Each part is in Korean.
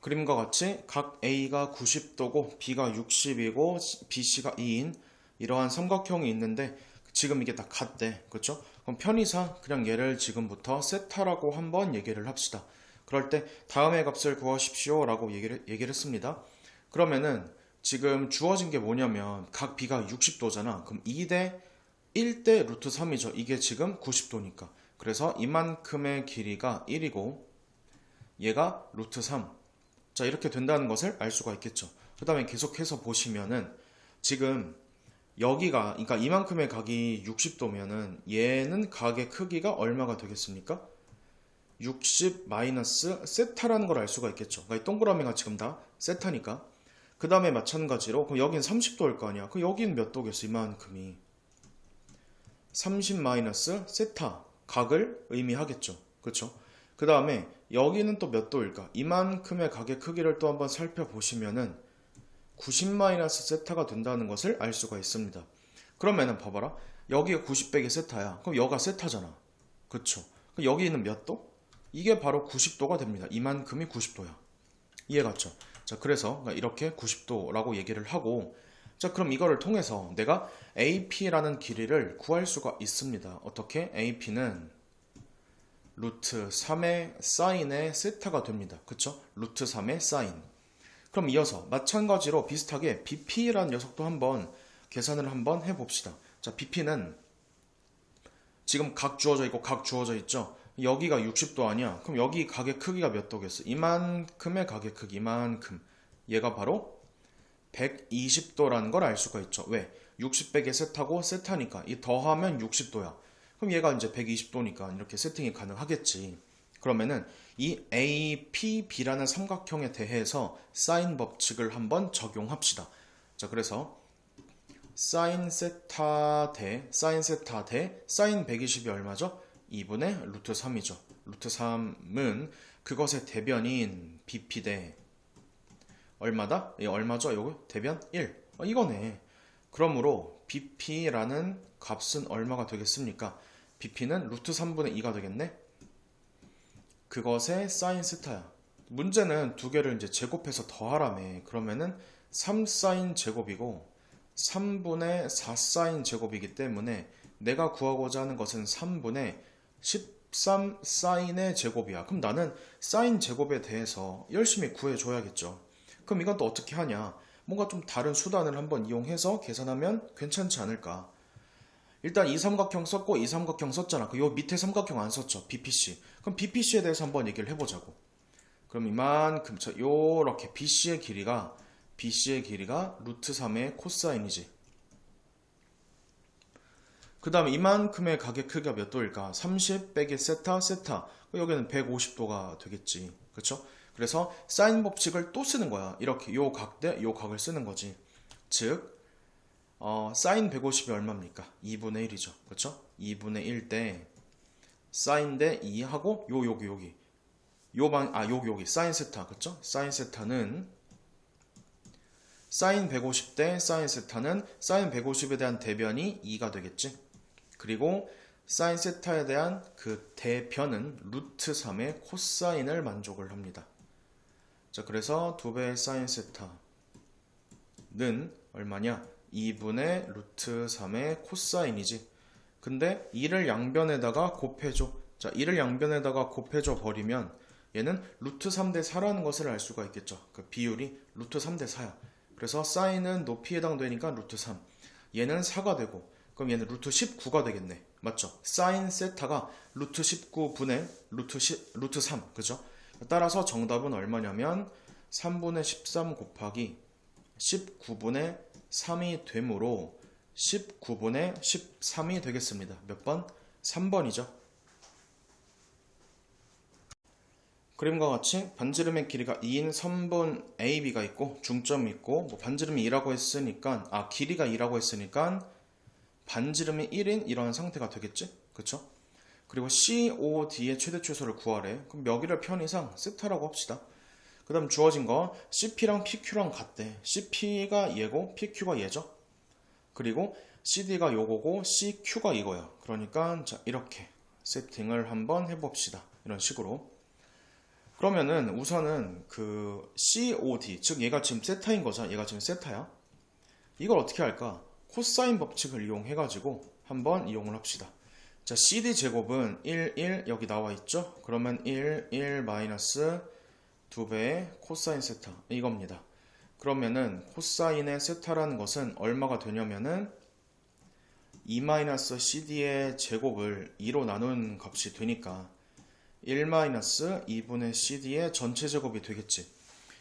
그림과 같이 각 A가 90도고 B가 60이고 BC가 2인 이러한 삼각형이 있는데 지금 이게 다 같대. 그렇죠? 그럼 편의상 그냥 얘를 지금부터 세타라고 한번 얘기를 합시다. 그럴 때 다음의 값을 구하십시오 라고 얘기를 얘기를 했습니다. 그러면은 지금 주어진 게 뭐냐면 각 B가 60도잖아. 그럼 2대 1대 루트 3이죠. 이게 지금 90도니까. 그래서 이만큼의 길이가 1이고 얘가 루트 3. 자, 이렇게 된다는 것을 알 수가 있겠죠. 그 다음에 계속해서 보시면은 지금 여기가, 그러니까 이만큼의 각이 60도면은 얘는 각의 크기가 얼마가 되겠습니까? 60 마이너스 세타라는 걸 알 수가 있겠죠. 그러니까 이 동그라미가 지금 다 세타니까. 그 다음에 마찬가지로, 그럼 여긴 30도일 거 아니야. 그 여긴 몇 도겠어, 이만큼이. 30 마이너스 세타, 각을 의미하겠죠. 그렇죠? 그 다음에 여기는 또 몇 도일까? 이만큼의 각의 크기를 또 한번 살펴보시면은 90 마이너스 세타가 된다는 것을 알 수가 있습니다. 그러면은 봐봐라. 여기가 90 빼기 세타야. 그럼 여가 세타잖아. 그쵸? 그럼 여기는 몇 도? 이게 바로 90도가 됩니다. 이만큼이 90도야. 이해갔죠? 자, 그래서 이렇게 90도라고 얘기를 하고 자, 그럼 이거를 통해서 내가 AP라는 길이를 구할 수가 있습니다. 어떻게? AP는 루트 3의 사인의 세타가 됩니다. 그쵸? 루트 3의 사인. 그럼 이어서 마찬가지로 비슷하게 BP라는 녀석도 한번 계산을 한번 해봅시다. 자, BP는 지금 각 주어져 있고 각 주어져 있죠? 여기가 60도 아니야? 그럼 여기 각의 크기가 몇 도겠어? 이만큼의 각의 크기, 이만큼. 얘가 바로 120도라는 걸 알 수가 있죠. 왜? 60 빼기 세타고 세타니까 이 더하면 60도야. 그럼 얘가 이제 120도니까 이렇게 세팅이 가능하겠지. 그러면은 이 APB라는 삼각형에 대해서 사인 법칙을 한번 적용합시다. 자, 그래서 사인 세타 대 사인 세타 대 사인 120이 얼마죠? 2분의 루트 3이죠. 루트 3은 그것의 대변인 BP 대 얼마다? 이 얼마죠? 요거 대변 1. 어, 이거네. 그러므로 BP라는 값은 얼마가 되겠습니까? BP는 루트 3분의 2가 되겠네? 그것의 사인 세타야. 문제는 두 개를 이제 제곱해서 더하라며. 그러면은 3 사인 제곱이고 3분의 4 사인 제곱이기 때문에 내가 구하고자 하는 것은 3분의 13 사인의 제곱이야. 그럼 나는 사인 제곱에 대해서 열심히 구해줘야겠죠. 그럼 이건 또 어떻게 하냐? 뭔가 좀 다른 수단을 한번 이용해서 계산하면 괜찮지 않을까? 일단 이 삼각형 썼고 이 삼각형 썼잖아. 그 요 밑에 삼각형 안 썼죠. BPC. 그럼 BPC에 대해서 한번 얘기를 해보자고. 그럼 이만큼 저 요렇게 BC의 길이가 BC의 길이가 루트 3의 코사인이지. 그 다음에 이만큼의 각의 크기가 몇 도일까? 30 빼기 세타 세타. 여기는 150도가 되겠지. 그쵸? 그래서 사인 법칙을 또 쓰는 거야. 이렇게 요 각 대 요 각을 쓰는 거지. 즉 어, 사인 150이 얼마입니까? 2분의 1이죠. 그렇죠? 2분의 1 대 사인 대 2 하고 요 여기 여기 요방 아 여기 여기 사인 세타 그렇죠? 사인 세타는 사인 150 대 사인 세타는 사인 150에 대한 대변이 2가 되겠지. 그리고 사인 세타에 대한 그 대변은 루트 3의 코사인을 만족을 합니다. 자, 그래서 2배의 사인 세타는 얼마냐? 2분의 루트 3의 코사인이지. 근데 2를 양변에다가 곱해줘. 자, 2를 양변에다가 곱해줘 버리면 얘는 루트 3대 4라는 것을 알 수가 있겠죠. 그 비율이 루트 3대 4야. 그래서 사인은 높이에 해당되니까 루트 3. 얘는 4가 되고, 그럼 얘는 루트 19가 되겠네. 맞죠? 사인 세타가 루트 19분의 루트, 10, 루트 3. 그죠? 따라서 정답은 얼마냐면 3분의 13 곱하기 19분의 3이 되므로 19분의 13이 되겠습니다. 몇 번? 3번이죠. 그림과 같이 반지름의 길이가 2인 3분 AB가 있고 중점이 있고 뭐 반지름이 2라고 했으니까 아 길이가 2라고 했으니까 반지름이 1인 이러한 상태가 되겠지? 그쵸? 그리고 COD의 최대 최소를 구하래. 그럼 여기를 편의상 세타라고 합시다. 그 다음 주어진 거 CP랑 PQ랑 같대. CP가 얘고 PQ가 얘죠. 그리고 CD가 요거고 CQ가 이거야. 그러니까 자 이렇게 세팅을 한번 해봅시다. 이런 식으로. 그러면은 우선은 그 COD, 즉 얘가 지금 세타인 거죠. 얘가 지금 세타야. 이걸 어떻게 할까? 코사인 법칙을 이용해 가지고 한번 이용을 합시다. 자, CD 제곱은 1, 1 여기 나와 있죠? 그러면 1, 1 마이너스 2배의 코사인 세타 이겁니다. 그러면은 코사인의 세타라는 것은 얼마가 되냐면은 2 마이너스 CD의 제곱을 2로 나눈 값이 되니까 1 마이너스 2분의 CD의 전체 제곱이 되겠지.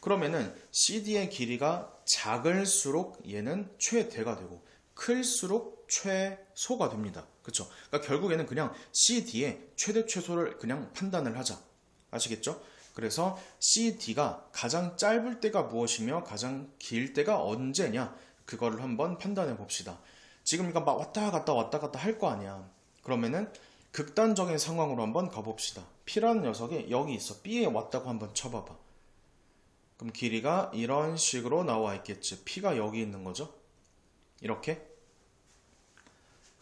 그러면은 CD의 길이가 작을수록 얘는 최대가 되고 클수록 최소가 됩니다. 그쵸? 그러니까 결국에는 그냥 CD의 최대 최소를 그냥 판단을 하자. 아시겠죠? 그래서 CD가 가장 짧을 때가 무엇이며 가장 길 때가 언제냐 그거를 한번 판단해 봅시다. 지금 그러니까 막 왔다 갔다 왔다 갔다 할 거 아니야. 그러면은 극단적인 상황으로 한번 가봅시다. P라는 녀석이 여기 있어. B에 왔다고 한번 쳐봐봐. 그럼 길이가 이런 식으로 나와 있겠지. P가 여기 있는 거죠. 이렇게.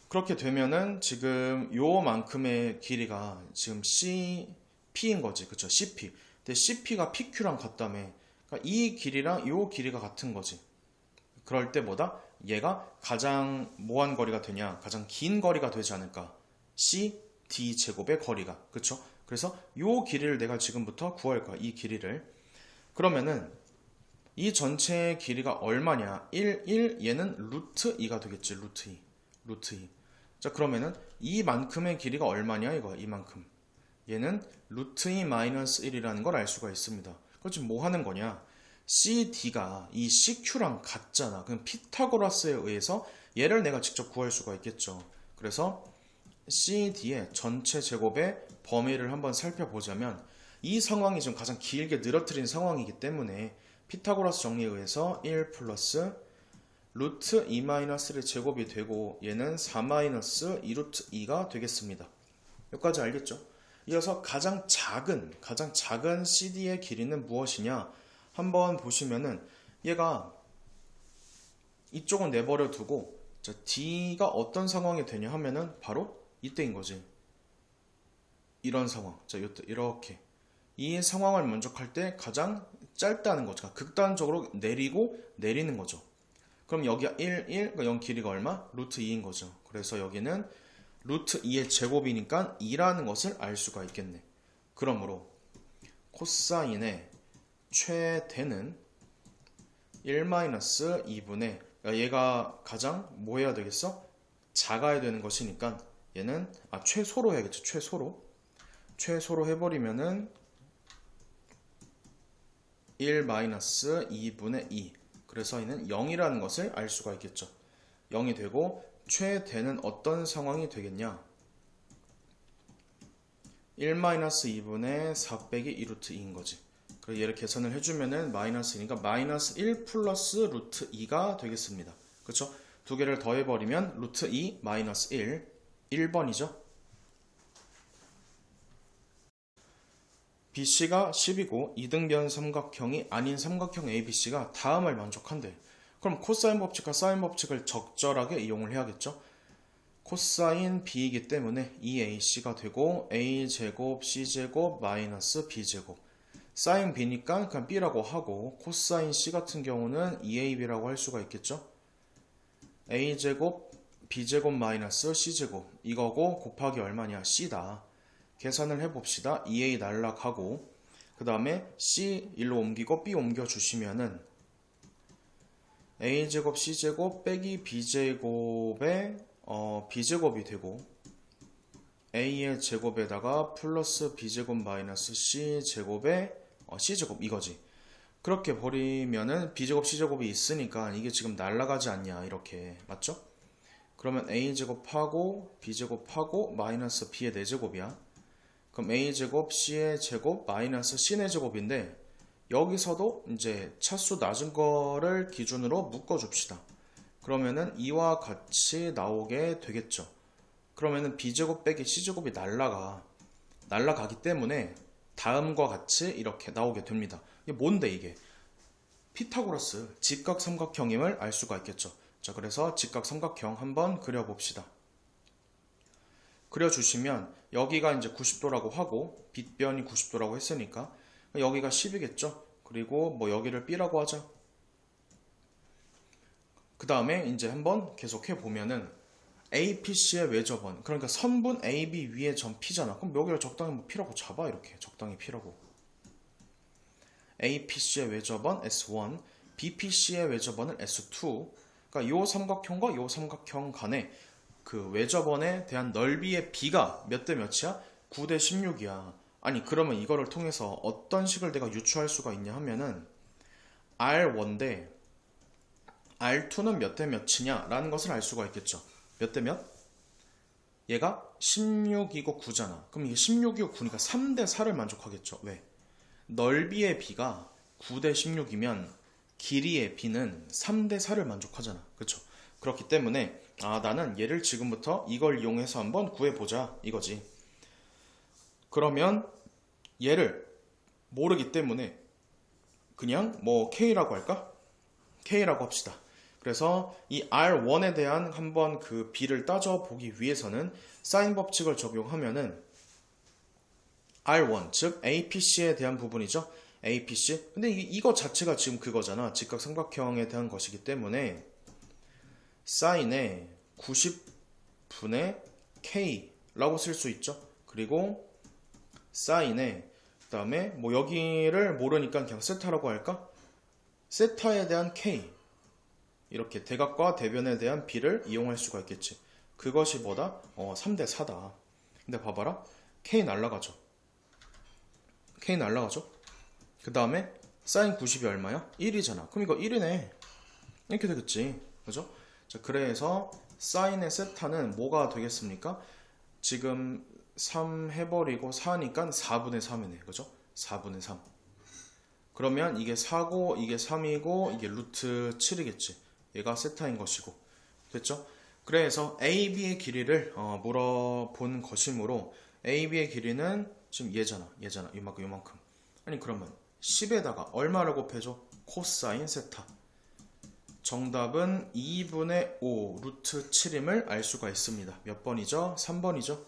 그렇게 되면은 지금 요만큼의 길이가 지금 C, P인 거지. 그쵸? CP. 근데 CP가 PQ랑 같다며. 그러니까 이 길이랑 요 길이가 같은 거지. 그럴 때보다 얘가 가장 뭐한 거리가 되냐? 가장 긴 거리가 되지 않을까? C, D 제곱의 거리가. 그쵸? 그래서 요 길이를 내가 지금부터 구할 거야. 이 길이를. 그러면은 이 전체의 길이가 얼마냐? 1, 1 얘는 루트 2가 되겠지. 루트 2. 루트 2. 자, 그러면은 이만큼의 길이가 얼마냐? 이거야. 이만큼. 얘는 루트 2 마이너스 1이라는 걸 알 수가 있습니다. 그럼 지금 뭐 하는 거냐? CD가 이 CQ랑 같잖아. 그럼 피타고라스에 의해서 얘를 내가 직접 구할 수가 있겠죠. 그래서 CD의 전체 제곱의 범위를 한번 살펴보자면 이 상황이 지금 가장 길게 늘어뜨린 상황이기 때문에 피타고라스 정리에 의해서 1 플러스 루트 2 마이너스의 제곱이 되고 얘는 4 마이너스 2 루트 2가 되겠습니다. 여기까지 알겠죠? 이어서 가장 작은 가장 작은 CD의 길이는 무엇이냐? 한번 보시면은 얘가 이쪽은 내버려 두고 자, D가 어떤 상황이 되냐 하면은 바로 이때인 거지. 이런 상황. 자, 요때 이렇게 이 상황을 만족할 때 가장 짧다는 거죠. 그러니까 극단적으로 내리고 내리는 거죠. 그럼 여기가 1, 1, 그러니까 0 길이가 얼마? 루트 2인 거죠. 그래서 여기는 루트 2의 제곱이니까 2라는 것을 알 수가 있겠네. 그러므로 코사인의 최대는 1-2분의 그러니까 얘가 가장 뭐 해야 되겠어? 작아야 되는 것이니까 얘는 아 최소로 해야겠죠. 최소로 최소로 해버리면은 1-2분의 2 그래서 얘는 0이라는 것을 알 수가 있겠죠. 0이 되고 최대는 어떤 상황이 되겠냐? 1-2분의 4 빼기 2루트 2인 거지. 그래서 얘를 계산을 해주면은 마이너스니까 마이너스 1 플러스 루트 2가 되겠습니다. 그렇죠? 두 개를 더해버리면 루트 2 마이너스 1 1번이죠. BC가 10이고 이등변 삼각형이 아닌 삼각형 ABC가 다음을 만족한대. 그럼 코사인 법칙과 사인 법칙을 적절하게 이용을 해야겠죠. 코사인 B이기 때문에 2AC가 되고 A제곱 C제곱 마이너스 B제곱 사인 B니까 그냥 B라고 하고 코사인 C 같은 경우는 2AB라고 할 수가 있겠죠. A제곱 B제곱 마이너스 C제곱 이거고 곱하기 얼마냐 C다. 계산을 해봅시다. 2A 날락하고 그 다음에 C 1로 옮기고 B 옮겨주시면은 A제곱 C제곱 빼기 B제곱의 어, B제곱이 되고 A의 제곱에다가 플러스 B제곱 마이너스 C제곱의 어, C제곱 이거지. 그렇게 버리면은 B제곱 C제곱이 있으니까 이게 지금 날라가지 않냐 이렇게 맞죠? 그러면 A제곱하고 B제곱하고 마이너스 B의 4제곱이야. 그럼 A제곱 C의 제곱 마이너스 C의 제곱인데 여기서도 이제 차수 낮은 거를 기준으로 묶어 줍시다. 그러면은 이와 같이 나오게 되겠죠. 그러면은 B제곱 빼기 C제곱이 날라가. 날라가기 때문에 다음과 같이 이렇게 나오게 됩니다. 이게 뭔데 이게? 피타고라스 직각삼각형임을 알 수가 있겠죠. 자, 그래서 직각삼각형 한번 그려봅시다. 그려주시면 여기가 이제 90도라고 하고 빗변이 90도라고 했으니까 여기가 10이겠죠. 그리고 뭐 여기를 B라고 하자. 그 다음에 이제 한번 계속해 보면은 APC의 외접원 그러니까 선분 AB 위에 점 P잖아. 그럼 여기를 적당히 뭐 P라고 잡아 이렇게 적당히 P라고. APC의 외접원 S1, BPC의 외접원은 S2. 그러니까 요 삼각형과 요 삼각형 간의 그 외접원에 대한 넓이의 B가 몇 대 몇이야? 9 대 16이야. 아니 그러면 이거를 통해서 어떤 식을 내가 유추할 수가 있냐 하면은 R1 대 R2는 몇 대 몇이냐 라는 것을 알 수가 있겠죠. 몇 대 몇? 얘가 16이고 9잖아. 그럼 이게 16이고 9니까 3대 4를 만족하겠죠. 왜? 넓이의 B가 9 대 16이면 길이의 B는 3대 4를 만족하잖아. 그렇죠? 그렇기 때문에 아 나는 얘를 지금부터 이걸 이용해서 한번 구해보자 이거지. 그러면 얘를 모르기 때문에 그냥 뭐 K라고 할까? K라고 합시다. 그래서 이 R1에 대한 한번 그 B를 따져보기 위해서는 사인 법칙을 적용하면은 R1 즉 APC에 대한 부분이죠. APC. 근데 이, 이거 자체가 지금 그거잖아. 직각 삼각형에 대한 것이기 때문에 사인에 90분의 K라고 쓸 수 있죠. 그리고 사인에 그다음에 뭐 여기를 모르니까 그냥 세타라고 할까? 세타에 대한 K 이렇게 대각과 대변에 대한 B를 이용할 수가 있겠지. 그것이 뭐다? 어, 3대 4다. 근데 봐봐라. K 날라가죠. K 날라가죠. 그 다음에 사인 90이 얼마야? 1이잖아. 그럼 이거 1이네. 이렇게 되겠지. 그죠? 자, 그래서 사인의 세타는 뭐가 되겠습니까? 지금 3 해버리고 4니까 4분의 3이네. 그죠? 4분의 3. 그러면 이게 4고 이게 3이고 이게 루트 7이겠지. 얘가 세타인 것이고. 됐죠? 그래서 AB의 길이를 어, 물어본 것이므로 AB의 길이는 지금 얘잖아. 얘잖아. 이만큼 이만큼. 아니 그러면 10에다가 얼마를 곱해줘? 코사인 세타. 정답은 2분의 5 루트 7임을 알 수가 있습니다. 몇 번이죠? 3번이죠?